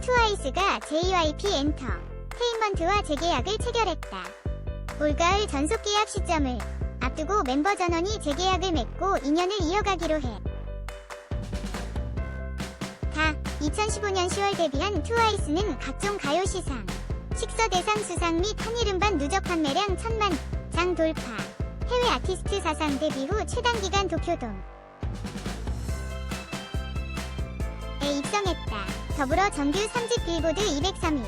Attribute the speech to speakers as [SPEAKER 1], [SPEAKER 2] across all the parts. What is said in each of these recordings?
[SPEAKER 1] 트와이스가 JYP 엔터 테인먼트와 재계약을 체결했다. 올가을 전속 계약 시점을 앞두고 멤버 전원이 재계약을 맺고 인연을 이어가기로 해. 다 2015년 10월 데뷔한 트와이스는 각종 가요 시상, 식서 대상 수상 및 한일음반 누적 판매량 천만 장 돌파, 해외 아티스트 사상 데뷔 후 최단 기간 도쿄돔 에 입성했다. 더불어 정규 3집 빌보드 203위,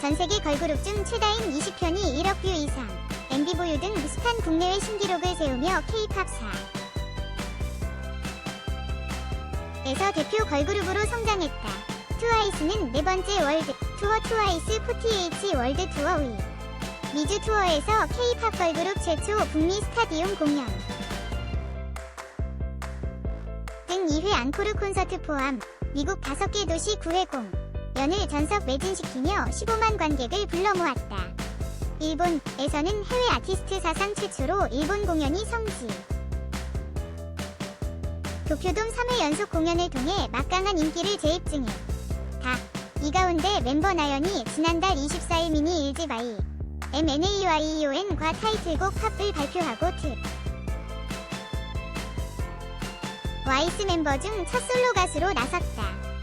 [SPEAKER 1] 전 세계 걸그룹 중 최다인 20편이 1억 뷰 이상, MV 보유 등 무수한 국내외 신기록을 세우며 K-팝사 에서 대표 걸그룹으로 성장했다. 트와이스는 네 번째 월드 투어 트와이스 48 월드 투어 위 미주 투어에서 K-팝 걸그룹 최초 북미 스타디움 공연 등 2회 앙코르 콘서트 포함 미국 5개 도시 9회 공 연을 전석 매진시키며 15만 관객을 불러 모았다. 일본에서는 해외 아티스트 사상 최초로 일본 공연이 성지. 도쿄돔 3회 연속 공연을 통해 막강한 인기를 재입 중에 다. 이 가운데 멤버 나연이 지난달 24일 미니 1집 아이 MNAYEON과 타이틀곡 팝을 발표하고 트. 와이스 멤버 중 첫 솔로 가수로 나섰다.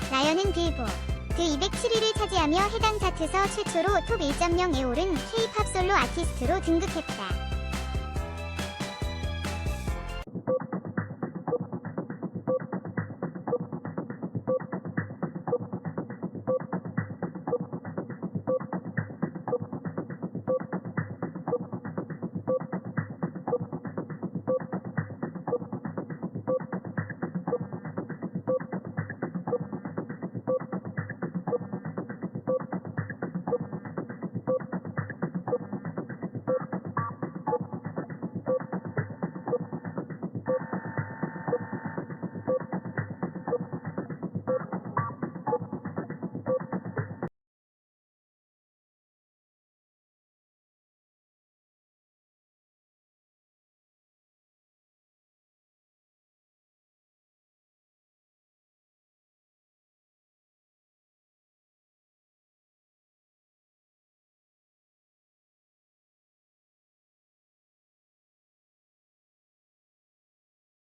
[SPEAKER 1] 나연은 빌보드 207위를 차지하며 해당 차트서 최초로 톱 1.0에 오른 K-팝 솔로 아티스트로 등극했다.